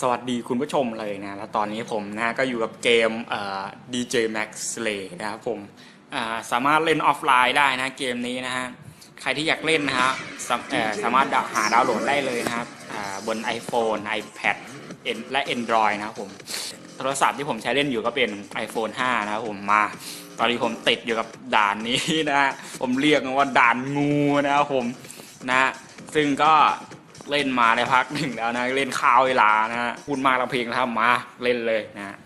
สวัสดีคุณผู้ชมเลยนะ แล้วตอนนี้ผมนะก็อยู่กับเกมเอ่อ DJ Max Slay นะครับผมอ่าสามารถเล่นออฟไลน์ได้นะเกมนี้นะฮะ ใครที่อยากเล่นนะฮะสาสามารถหาดาวน์โหลดได้เลยนะครับอ่าบน iPhone iPad และ Android นะครับผม โทรศัพท์ที่ผมใช้เล่นอยู่ก็เป็น iPhone 5 นะครับผมมา ตอนนี้ผมติดอยู่กับด่านนี้นะ ผมเรียกมันว่าด่านงูนะครับผมนะ ซึ่งก็ เล่นมาในพักหนึ่งแล้วนะ เล่นข้าวเวลานะฮะพูดมากแล้วเพลงนะครับมาเล่นเลยนะฮะ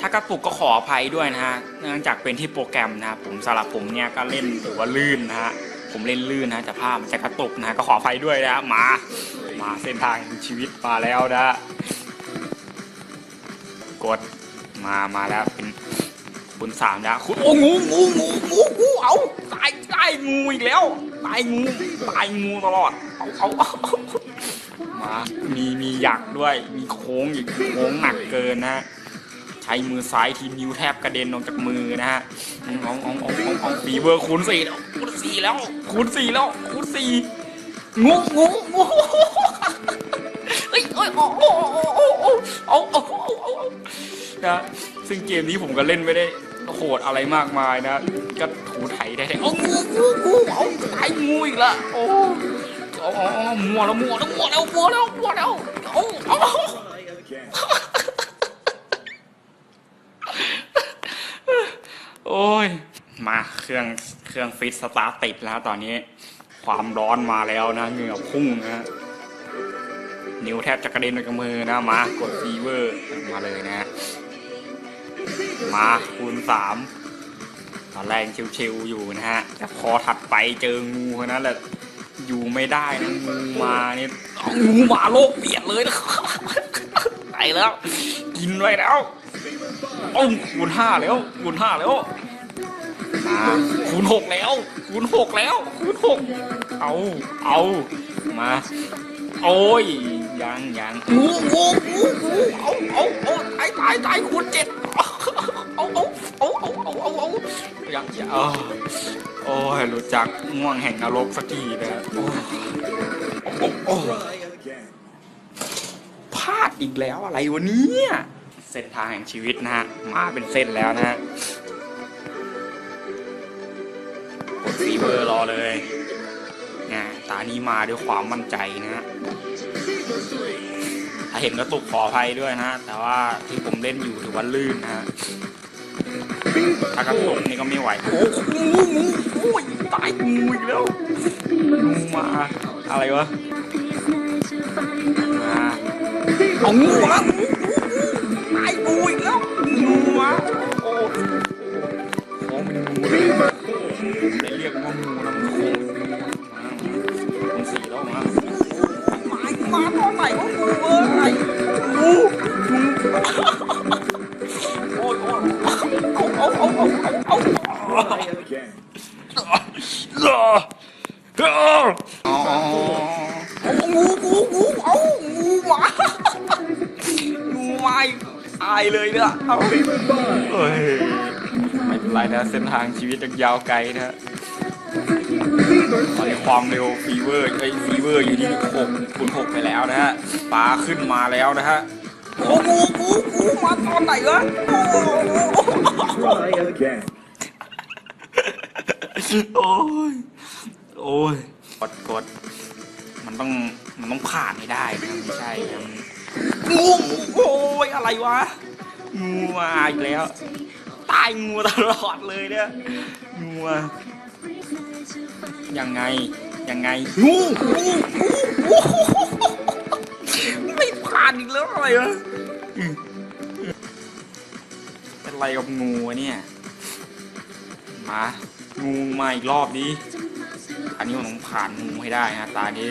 ถ้ากระตุกก็ขออภัยด้วยนะฮะ เนื่องจากเป็นที่โปรแกรมนะผมสำหรับผมเนี่ยก็เล่นถือว่าลื่นนะฮะ ผมเล่นลื่นนะแต่ภาพมันจะกระตุกนะก็ขออภัยด้วยนะฮะมา มาเส้นทางชีวิตมาแล้วนะ กดมามาแล้วเป็น คุณสามแล้วคุณโอ้งูงูงูงูงูเอาตายตายงูอีกแล้วตายงูตายงูตลอดเอาเอามามีมีหยักด้วย มีโค้งอีกโค้งหนักเกินนะใช้มือซ้ายทีนิ้วแทบกระเด็นออกจากมือนะฮะเอาเอาเอาเอาเอาฟีเวอร์คูณสี่แล้วคูณสี่แล้วคูณสี่แล้วคูณสี่งูงูงูเอ้ยเอ้ยโอ้โอ้โอ้โอ้โอ้เอาเอาเอาเอาเอานะซึ่งเกมนี้ผมก็เล่นไม่ได้ โหดอะไรมากมายนะ ก็ถูไถได้แต่เอางูงูงูเอาตายงูอีกละโอ้เอาเอาเอามัวแล้วมัวแล้วมัวแล้วมัวแล้วมัวแล้วเอาเอาโอ้ย มาเครื่องเครื่องฟิตสตาร์ติดแล้วตอนนี้ ความร้อนมาแล้วนะเหงื่อพุ่งนะนิ้วแทบจะกระเด็นออกจากมือนะมากดฟีเวอร์มาเลยนะ มาคูณสามตอนแรกชิวๆอยู่นะฮะ แต่พอถัดไปเจองูคนนั้นแหละอยู่ไม่ได้นะงูมานี่งูมาโลกเปลี่ยนเลยนะไปแล้ว กินไว้แล้วโอ้คูณห้าแล้วคูณห้าแล้วมาคูณหกแล้วคูณหกแล้วคูณหกเอาเอามาโอ้ยยังยังงูงูงูงูเอาเอาเอาตายตายตายคูณเจ็ด โอาโอาโอ้โอาเอาเอาเอาอยากจะโอ้ยรู้จักง่วงแห่งนรกสักทีนะโอ้โอ้พลาดอีกแล้วอะไรวะเนี่ยเส้นทางแห่งชีวิตนะฮะมาเป็นเส้นแล้วนะฮะกดซีเบอร์รอเลยนะตานี้มาด้วยความมั่นใจนะฮะถ้าเห็นก็ตุกขออภัยด้วยนะแต่ว่าที่ผมเล่นอยู่ถือว่าลื่นนะฮะ ถ้ากระตุกนี่ก็ไม่ไหวโอ้โหงูงูตายงูอีกแล้วงูมาอะไรวะเอางูมางูตายงูอีกแล้วงูมาโอ้โหมันงูเลยได้เรียกว่างูนะมันโค้งมามันสี่แล้วมามามาตอนไหนวะงูเอ้ยงูงู เอาเอางูงูงูเอางูมางูมาอีกตายเลยเนี่ยเอาเฮ้ยไม่เป็นไรนะเส้นทางชีวิตยังยาวไกลนะฮะตอนนี้ความเร็วฟีเวอร์ไอ้ฟีเวอร์อยู่ที่6คูณ6ไปแล้วนะฮะปลาขึ้นมาแล้วนะฮะโอ้โหกูกูมาตอนไหนวะโอ้โห Try again. โอ้ย โอ้ย กดกด มันต้อง มันต้องผ่านไม่ได้นะไม่ใช่นะมันงูโอ้ย อะไรวะ งูมาอีกแล้ว ตายงูตลอดเลยเนี่ย งูมายังไง ยังไงงูงูงูงูไม่ผ่านอีกแล้วอะไรวะอืมเป็นไรกับงูวะเนี่ย มา งูมาอีกรอบนี้ อันนี้ผมต้องผ่านงูให้ได้ฮะตานี้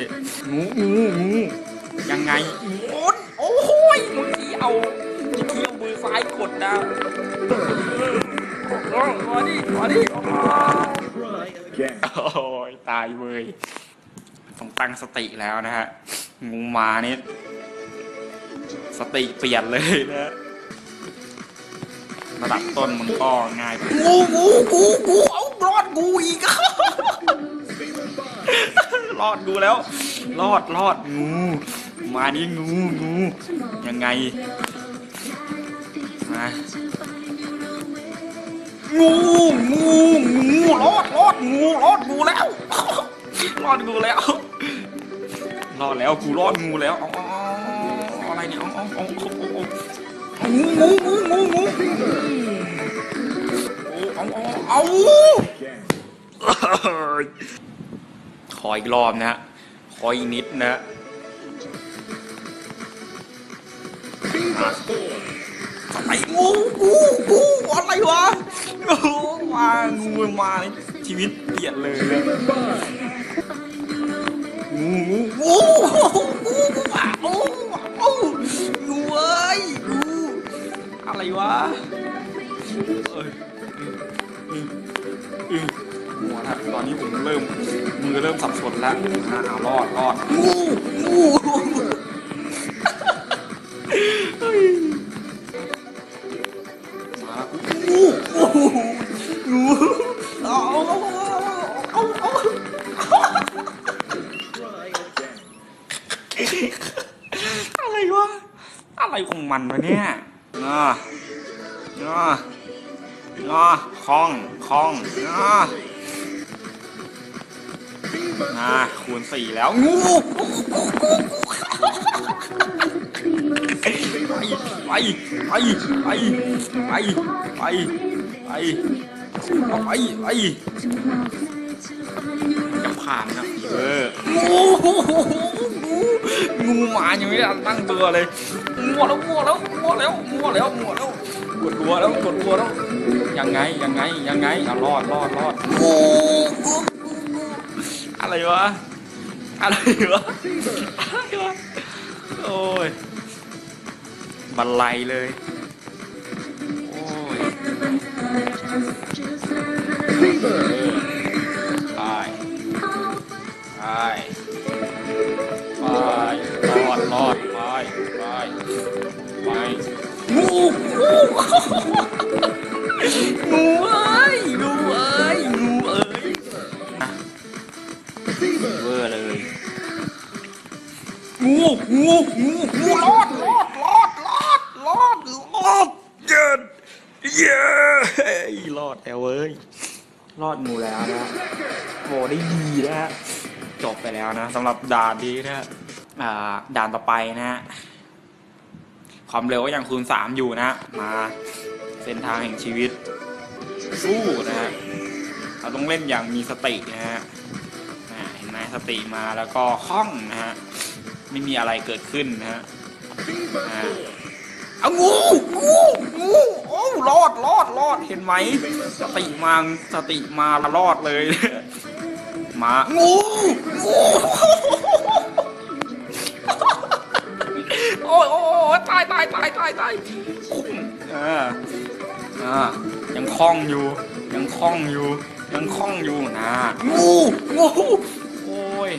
งูงูงูยังไงโอ้ยโอ้ยเมื่อกี้เอาเมื่อกี้เอามือซ้ายกดนะเออมาดิมาดิโอ้ยตายเว้ยต้องตั้งสติแล้วนะฮะงูมานี่สติเปลี่ยนเลยนะระดับต้นมันก็ง่ายไปงูงูงูงููอีก รอดงูแล้ว รอดรอดงู มาดิงูงูยังไงมางูงูงูรอดรอดงูรอดงูแล้ว รอดงูแล้ว รอดแล้วกูรอดงูแล้วอะไรเนี่ยงูงูงูงูงู เอาเอาเอาขออีกรอบนะฮะขออีกนิดนะอะไรงูงูงูอะไรวะงูมางูมาชีวิตเปลี่ยนเลยงูงูงูงูอะงูงูงูเอ้ยงูอะไรวะ อืมอืมหัวนะตอนนี้ผมเริ่มมือเริ่มสับสนแล้วอ่ารอดรอด งอคล้องคล้องงองาคูณสี่แล้ว งูไปไปไปไปไปไปไปไปไปจะผ่านนะเอองูงูมายังไม่ได้ตั้งตัวเลยมัวแล้วมัวแล้วมัวแล้วมัวแล้วมัวแล้ว กดหัวแล้วกดหัวแล้วยังไงยังไงยังไงอะรอดรอดรอดอะไรวะอะไรวะอะไรวะโอ้ยบันไลเลยโอ้ย งูงูงูงูรอดรอดรอดรอดรอดรอดเย็นเย้รอดแล้วเว้ยรอดงูแล้วนะโหได้ดีนะฮะจบไปแล้วนะสำหรับด่านนี้นะฮะอ่าด่านต่อไปนะฮะความเร็วก็ยังคูณสามอยู่นะมาเส้นทางแห่งชีวิตสู้นะฮะเราต้องเล่นอย่างมีสตินะฮะเห็นไหมสติมาแล้วก็คล่องนะฮะ ไม่มีอะไรเกิดขึ้นนะฮะอ่าเอางูงูงูโอ้รอดรอดรอดเห็นไหมสติมาสติมารอดเลยมางูงูโอ้ยโอ้ยตายตายตายตายตายอ่าอ่ายังคล่องอยู่ ยังคล่องอยู่ ยังคล่องอยู่นะงูงูโอ้ย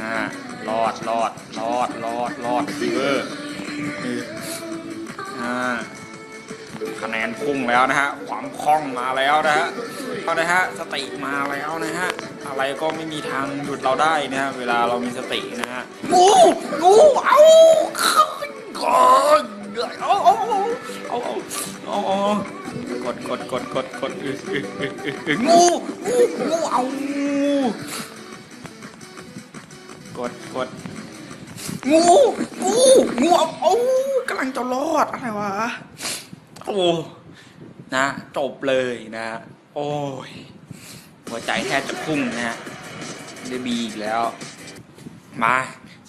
อ่า รอดรอดรอดรอดรอดเอออ่าคะแนนพุ่งแล้วนะฮะ ความคล่องมาแล้วนะฮะเอานะฮะ สติมาแล้วนะฮะ อะไรก็ไม่มีทางหยุดเราได้นะฮะ เวลาเรามีสตินะฮะงูงูเอาก่อนเอาเอาเอาเอาเอาเอากดกดกดกดกดอึกอึกอึกอึกอึกงูงูงูเอา กดกดงูงูงูเอาเอากำลังจะรอดอะไรวะโอ้นะจบเลยนะ โอ้ยหัวใจแทบจะพุ่งนะฮะได้บีอีกแล้ว มา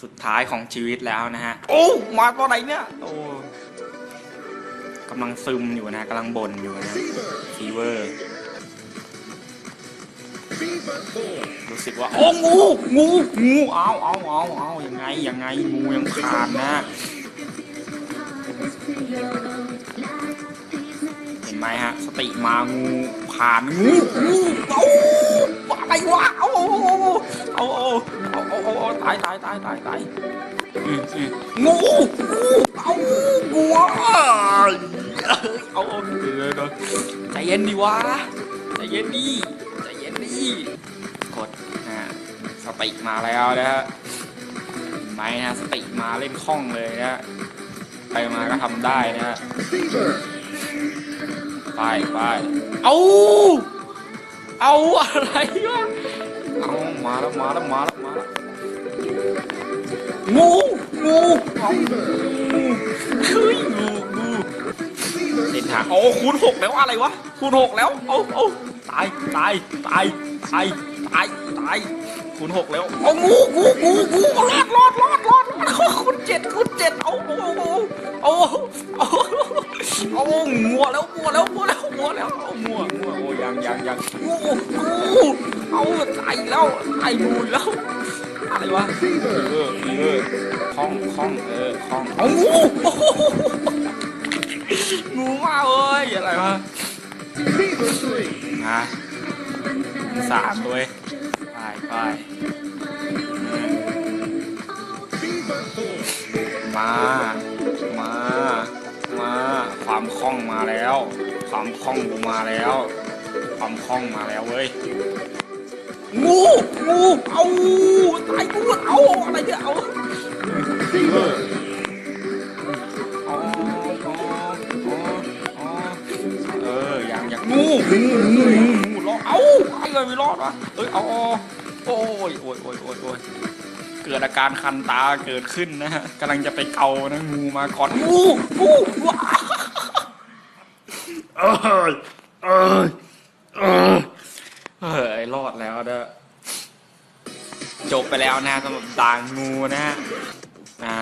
สุดท้ายของชีวิตแล้วนะฮะ โอ้มาตัวไหนเนี่ยโอ้กำลังซึมอยู่นะกำลังบ่นอยู่นะฟีเวอร์ รู้สึกว่าโอ้งูงูงูเอาเอาเอาเอายังไงยังไงงูยังขาดนะเห็นไหมฮะสติมางูผ่านงูงูเอาอะไรวะเอาเอาเอาเอาเอาเอาตายตายตายตายตายงูงูเอางูเอาเอาเดี๋ยใจเย็นดีวะใจเย็นดีใจเย็นดี สติมาแล้วนะฮะเห็นไหมฮะสติมาเล่นคล่องเลยนะฮะไปมาก็ทำได้นะฮะไปไปเอาเอาอะไรวะเอามาแล้วมาแล้วมาแล้วมาแล้วงูงูเอางูเฮ้ยงูงูเล่นหางโอ้คูณหกแล้วอะไรวะคูณหกแล้วเอาเอาตายตายตายตายตายตาย คูณหกแล้วเอางูงูงูงูรอดรอดรอดรอดรอดคูณเจ็ดคูณเจ็ดเอาเอาเอาเอาเอาเอางัวแล้วงัวแล้วงัวแล้วงัวแล้วเอางัวงัวโอ้ยังยังยังงูงูเอาตายแล้วตายมูลแล้วอะไรวะเออเออคล้องคล้องเออคล้องเอางูโอ้โหงูมากเอ้ยอะไรวะนะสามด้วย ไปมา มา มา ความคล่องมาแล้ว ความคล่องกูมาแล้ว ความคล่องมาแล้วเว้ย งู งู เอาตายกูเอา อะไรเนี่ย เอาเออเอาเอาเอาเอาเอยังงงูงูงูงูรอเอาไอ้เลยไม่รอดวะเอ้ย เอาเอา โอ้ยโอ้ยโอ้ยโอ้ยโอ้ยเกิดอาการคันตาเกิดขึ้นนะฮะกำลังจะไปเกานะงูมาก่อนงูงูว้าเอ้ยเอ้ยเอ้ยเฮ้ยรอดแล้วเด้อจบไปแล้วนะฮะสำหรับด่างงูนะฮะอ่า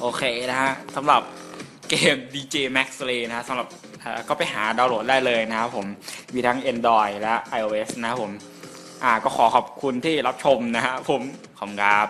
โอเคนะฮะสำหรับเกม DJ Max Ray นะฮะสำหรับเอ่อก็ไปหาดาวน์โหลดได้เลยนะครับผม มีทั้ง Android และ iOS นะครับผม อ่าก็ขอขอบคุณที่รับชมนะฮะผมขอบคุณครับ